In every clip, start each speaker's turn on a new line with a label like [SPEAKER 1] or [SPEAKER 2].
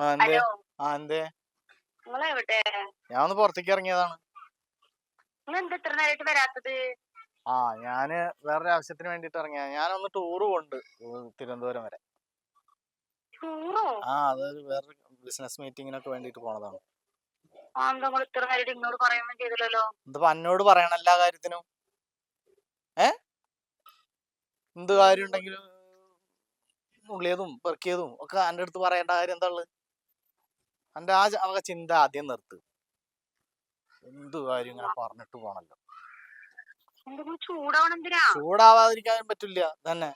[SPEAKER 1] ആ എന്തേ?
[SPEAKER 2] ഹലോ.
[SPEAKER 1] ആ എന്തേ?
[SPEAKER 2] നിങ്ങളെവിടെ
[SPEAKER 1] ഞാൻ ഒന്ന് പുറത്തേക്ക് ഇറങ്ങിയതാണ്.
[SPEAKER 2] നിങ്ങൾ എന്താ ഇത്ര നേരമായിട്ട് വരാത്തത്?
[SPEAKER 1] ആ ഞാൻ വേറൊരു ആവശ്യത്തിന് വേണ്ടിട്ട് ഇറങ്ങിയ ഞാനൊന്ന് ടൂറ് പോണ്ട് തിരുവനന്തപുരം വരെ.
[SPEAKER 2] ടൂറോ?
[SPEAKER 1] ആ അതൊരു വേറൊരു ബിസിനസ് മീറ്റിങ്ങിനൊക്കെ വേണ്ടിട്ട് പോണതാണ്.
[SPEAKER 2] ആ എന്താ നിങ്ങൾ ഇത്ര നേരമായിട്ട് ഇങ്ങോട്ട് പറയുകയൊന്നും ചെയ്തില്ലല്ലോ?
[SPEAKER 1] ഇതിപ്പോ എന്നോട് പറയണ എല്ലാ കാര്യത്തിനും. ഏ? എന്ത് കാര്യം ഉണ്ടെങ്കിലും ഉള്ളിയതും പെറുക്കിയതും ഒക്കെ എന്റെ അടുത്ത് പറയേണ്ട കാര്യം എന്താ ഉള്ളത് എന്റെ ആ വക ചിന്ത ആദ്യം നിർത്ത്. എന്ത് കാര്യം ഇങ്ങനെ പറഞ്ഞിട്ട് പോണല്ലോ. ചൂടാവാതിരിക്കാൻ പറ്റില്ല. തന്നെ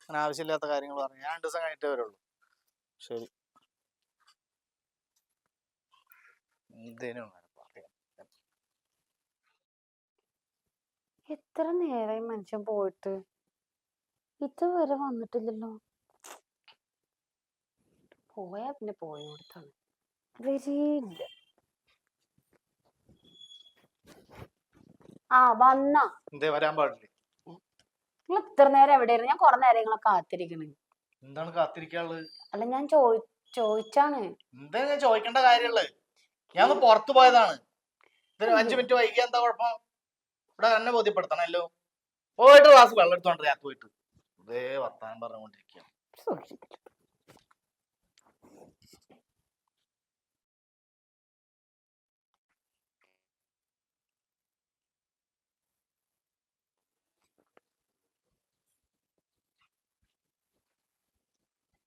[SPEAKER 1] അങ്ങനെ ആവശ്യമില്ലാത്ത കാര്യങ്ങൾ പറഞ്ഞു. ഞാൻ രണ്ടു ദിവസം കഴിഞ്ഞിട്ടേ വരുള്ളൂ. ശരി. എന്തേനും
[SPEAKER 3] എത്ര നേരമായി മനുഷ്യൻ പോയിട്ട്? ഇതുവരെ വന്നിട്ടില്ലല്ലോ. പോയാ പിന്നെ പോയോടത്താണ്. വരില്ല ആ വന്ന.
[SPEAKER 1] എന്തേ വരാൻ പാടില്ലേ?
[SPEAKER 3] നിങ്ങൾ ഇത്ര നേരം എവിടെയായിരുന്നു? ഞാൻ കുറെ നേരം നിങ്ങളെ കാത്തിരിക്കണ്.
[SPEAKER 1] എന്താണ് കാത്തിരിക്കാനുള്ളത്?
[SPEAKER 3] അല്ല ഞാൻ ചോദി ചോദിച്ചാണ്.
[SPEAKER 1] എന്താ ഞാൻ ചോദിക്കേണ്ട കാര്യമുള്ളത് ഞാൻ ഒന്ന് പുറത്തു പോയതാണ്. ഇതൊരു അഞ്ചു മിനിറ്റ് വൈകിയ എന്താ കുഴപ്പം? ഇവിടെ എന്നെ ബോധ്യപ്പെടുത്തണല്ലോ പോയിട്ട് ക്ലാസ് വെള്ളം എടുത്തോണ്ട് ഞാൻ പോയിട്ട്. ഇതേ വർത്താനം പറഞ്ഞുകൊണ്ടിരിക്കുക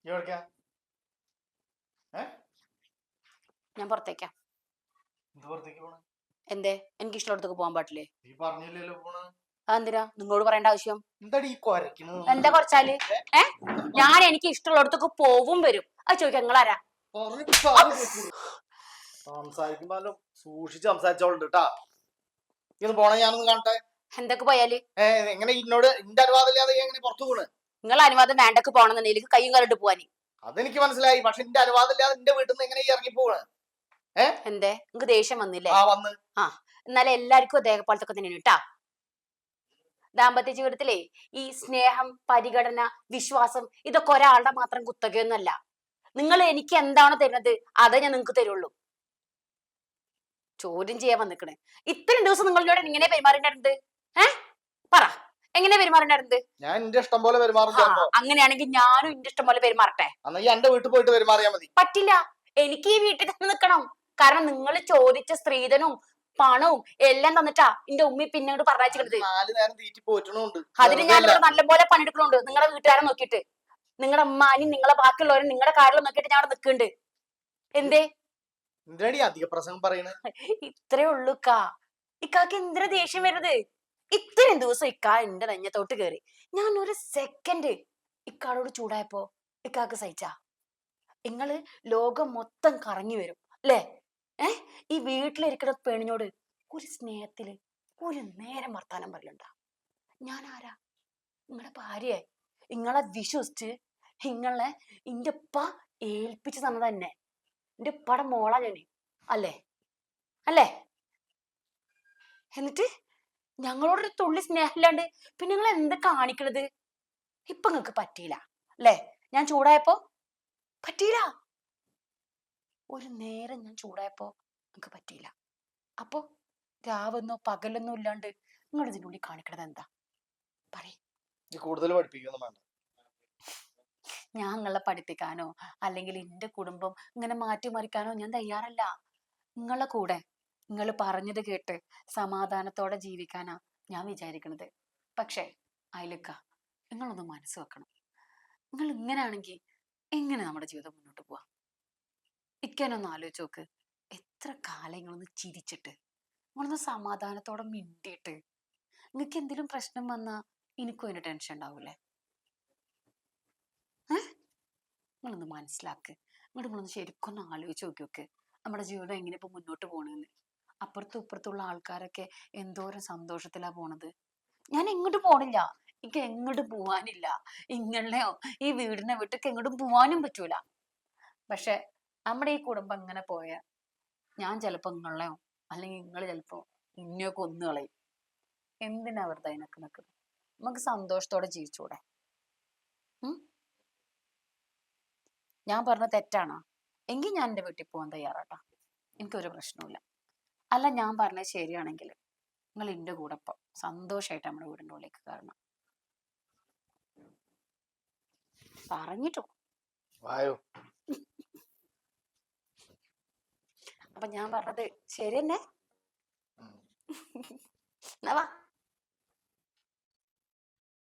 [SPEAKER 1] എവിടേക്കാ? ഏ?
[SPEAKER 3] ഞാൻ പുറത്തേക്കാ.
[SPEAKER 1] എന്ത് പുറത്തേക്ക് പോണ?
[SPEAKER 3] എന്തേ? എനിക്ക് ഇഷ്ടമുള്ളടത്തേക്ക് പോകാൻ പാടില്ലേ?
[SPEAKER 1] നീ പറഞ്ഞില്ലല്ലോ പോണ.
[SPEAKER 3] അതെന്തിനാ? നിങ്ങളോട് പറയേണ്ട ആവശ്യം?
[SPEAKER 1] എന്താടി ഈ കൊരക്കുന്നത്
[SPEAKER 3] എന്താ കുറച്ചാൽ ഏ? ഞാൻ എനിക്ക് ഇഷ്ടമുള്ളടത്തേക്ക് പോവും വരും. അത് ചോദിക്കാം നിങ്ങളാരാ?
[SPEAKER 1] സംസാരിക്കുമ്പോ സൂക്ഷിച്ച് സംസാരിച്ചോളുണ്ട് കേട്ടാ. ഇന്ന് പോണ ഞാനൊന്ന് കാണട്ടെ.
[SPEAKER 3] എന്തൊക്കെ പോയാൽ?
[SPEAKER 1] ഏ എങ്ങനെ ഇന്നോട് എന്റെ അനുവാദം ഇല്ലാതെ നീ എങ്ങനെ പുറത്തു പോണ്?
[SPEAKER 3] നിങ്ങൾ അനുവാദം വേണ്ടക്ക് പോണെന്നുണ്ടെങ്കിൽ കയ്യും കാലിട്ട് പോവാനി
[SPEAKER 1] അതെനിക്ക് മനസ്സിലായി. പക്ഷെ എന്റെ അനുവാദം ഇല്ലാതെ എന്റെ വീട്ടിൽ നിന്ന് എങ്ങനെ ഇറങ്ങി പോവാണ്?
[SPEAKER 3] എന്തേ? നിങ്ങക്ക് ദേഷ്യം വന്നില്ലേ?
[SPEAKER 1] ആ
[SPEAKER 3] എന്നാലും എല്ലാവർക്കും ദേഹപ്പാലത്തൊക്കെ തന്നെയാണ് കേട്ടാ ദാമ്പത്യ ജീവിതത്തിലെ ഈ സ്നേഹം പരിഗണന വിശ്വാസം ഇതൊക്കെ ഒരാളുടെ മാത്രം കുത്തകയൊന്നല്ല നിങ്ങൾ എനിക്ക് എന്താണ് തരുന്നത് അതേ ഞാൻ നിങ്ങൾക്ക് തരുള്ളൂ. ചോദ്യം ചെയ്യാൻ വന്നിക്കണേ. ഇത്രയും ദിവസം നിങ്ങളിലൂടെ ഇങ്ങനെ പെരുമാറിണ്ടായിരുന്നത്? ഏ? പറ. എങ്ങനെ
[SPEAKER 1] ഞാൻ എന്റെ ഇഷ്ടം പോലെ പെരുമാറും
[SPEAKER 3] അങ്ങനെയാണെങ്കിൽ ഞാനും എന്റെ ഇഷ്ടം പോലെ പെരുമാറട്ടെ?
[SPEAKER 1] എന്നാ ഈ എന്റെ വീട്ടിൽ പോയിട്ട് പെരുമാറിയാ മതി.
[SPEAKER 3] പറ്റില്ല. എനിക്ക് ഈ വീട്ടിൽ തന്നെ നിൽക്കണം. കാരണം നിങ്ങൾ ചോദിച്ച സ്ത്രീധനവും പണവും എല്ലാം തന്നിട്ടാ എന്റെ ഉമ്മി പിന്നീട്
[SPEAKER 1] പറഞ്ഞിട്ടുണ്ട്
[SPEAKER 3] അതിന് ഞാൻ നല്ലപോലെ പണിയെടുക്കണുണ്ട്. നിങ്ങളുടെ വീട്ടുകാരെ നോക്കിയിട്ട്. നിങ്ങളുടെ അമ്മാനും നിങ്ങളെ ബാക്കിയുള്ളവരും നിങ്ങളുടെ കാര്യം നോക്കിയിട്ട് ഞാൻ അവിടെ നിൽക്കുന്നുണ്ട്. എന്തേ?
[SPEAKER 1] എന്തിനടി അധിക പ്രസംഗം പറയണ്?
[SPEAKER 3] ഇത്രേ ഉള്ളൂ ഇക്കാ. ഇക്കാക്ക് എന്തിനാ ദേഷ്യം വരുന്നത്? ഇത്രയും ദിവസം ഇക്കാ എന്റെ നെഞ്ഞത്തോട്ട് കയറി ഞാൻ ഒരു സെക്കൻഡ് ഇക്കാളോട് ചൂടായപ്പോ ഇക്കാക്ക് സഹിച്ചാ. നിങ്ങൾ ലോകം മൊത്തം കറങ്ങി വരും അല്ലേ? ഏ? ഈ വീട്ടിലിരിക്കുന്ന പെണ്ണിനോട് ഒരു സ്നേഹത്തിൽ ഒരു നേരം വർത്താനം പറയണ്ട. ഞാൻ ആരാ നിങ്ങളുടെ ഭാര്യയെ നിങ്ങളെ വിശ്വസിച്ച് നിങ്ങളെ എന്റെ ഉപ്പ ഏൽപ്പിച്ചു തന്നത് തന്നെ എന്റെ ഉപ്പയുടെ മോളാ ഞാൻ അല്ലേ? അല്ലേ? എന്നിട്ട് ഞങ്ങളോടൊരു തുള്ളി സ്നേഹമില്ലാണ്ട് പിന്നെ നിങ്ങൾ എന്ത് കാണിക്കണത്? ഇപ്പൊ നിങ്ങക്ക് പറ്റിയില്ല അല്ലേ? ഞാൻ ചൂടായപ്പോ പറ്റിയില്ല. ഒരു നേരം ഞാൻ ചൂടായപ്പോ നിങ്ങക്ക് പറ്റിയില്ല. അപ്പോ രാവെന്നോ പകലെന്നോ ഇല്ലാണ്ട് നിങ്ങൾ ഇതിനുള്ളിൽ കാണിക്കണത് എന്താ?
[SPEAKER 1] കൂടുതൽ പഠിപ്പിക്കൊന്നും വേണ്ട.
[SPEAKER 3] ഞാൻ നിങ്ങളെ പഠിപ്പിക്കാനോ അല്ലെങ്കിൽ എന്റെ കുടുംബം ഇങ്ങനെ മാറ്റിമറിക്കാനോ ഞാൻ തയ്യാറല്ല. നിങ്ങളെ കൂടെ നിങ്ങൾ പറഞ്ഞത് കേട്ട് സമാധാനത്തോടെ ജീവിക്കാനാ ഞാൻ വിചാരിക്കണത്. പക്ഷേ അയലുക്ക നിങ്ങളൊന്ന് മനസ്സ് വെക്കണം. നിങ്ങൾ ഇങ്ങനെയാണെങ്കിൽ എങ്ങനെ നമ്മുടെ ജീവിതം മുന്നോട്ട് പോവാ? ഇക്കാനൊന്ന് ആലോചിച്ച് നോക്ക്. എത്ര കാലം നിങ്ങളൊന്ന് ചിരിച്ചിട്ട് നിങ്ങളൊന്ന് സമാധാനത്തോടെ മിണ്ടിയിട്ട് നിങ്ങൾക്ക് എന്തെങ്കിലും പ്രശ്നം വന്നാൽ എനിക്കും അതിന് ടെൻഷൻ ഉണ്ടാവൂലേ നിങ്ങളൊന്ന് മനസ്സിലാക്ക്. നിങ്ങൾ നിങ്ങളൊന്ന് ശരിക്കൊന്ന് ആലോചിച്ച് നോക്കി നോക്ക്. നമ്മുടെ ജീവിതം എങ്ങനെ ഇപ്പൊ മുന്നോട്ട് പോകണമെന്ന് അപ്പുറത്തും ഇപ്പുറത്തുള്ള ആൾക്കാരൊക്കെ എന്തോരം സന്തോഷത്തിലാ പോണത്. ഞാൻ എങ്ങോട്ടും പോണില്ല. എനിക്ക് എങ്ങോട്ടും പോവാനില്ല. ഇങ്ങളെയോ ഈ വീടിനെ വിട്ടൊക്കെ എങ്ങോട്ടും പോവാനും പറ്റൂല. പക്ഷെ നമ്മുടെ ഈ കുടുംബം ഇങ്ങനെ പോയ ഞാൻ ചിലപ്പോ നിങ്ങളെയോ അല്ലെങ്കിൽ നിങ്ങൾ ചിലപ്പോ ഇന്നെയൊക്കെ ഒന്ന് കളയും. എന്തിനാ വെറുതെ അതിനൊക്കെ നിൽക്കുന്നത് നമുക്ക് സന്തോഷത്തോടെ ജീവിച്ചൂടെ. ഞാൻ പറഞ്ഞ തെറ്റാണോ? എങ്കിൽ ഞാൻ എന്റെ വീട്ടിൽ പോകാൻ തയ്യാറാട്ടോ. എനിക്കൊരു പ്രശ്നവുമില്ല അല്ല ഞാൻ പറഞ്ഞത് ശരിയാണെങ്കിൽ നിങ്ങൾ എന്റെ കൂടെ ഇപ്പം സന്തോഷമായിട്ട് നമ്മുടെ വീടിന്റെ ഉള്ളിലേക്ക് കയറണം. പറഞ്ഞിട്ടു?
[SPEAKER 1] വായോ.
[SPEAKER 3] അപ്പൊ ഞാൻ പറഞ്ഞത് ശരി തന്നെ. എന്നാ വാ.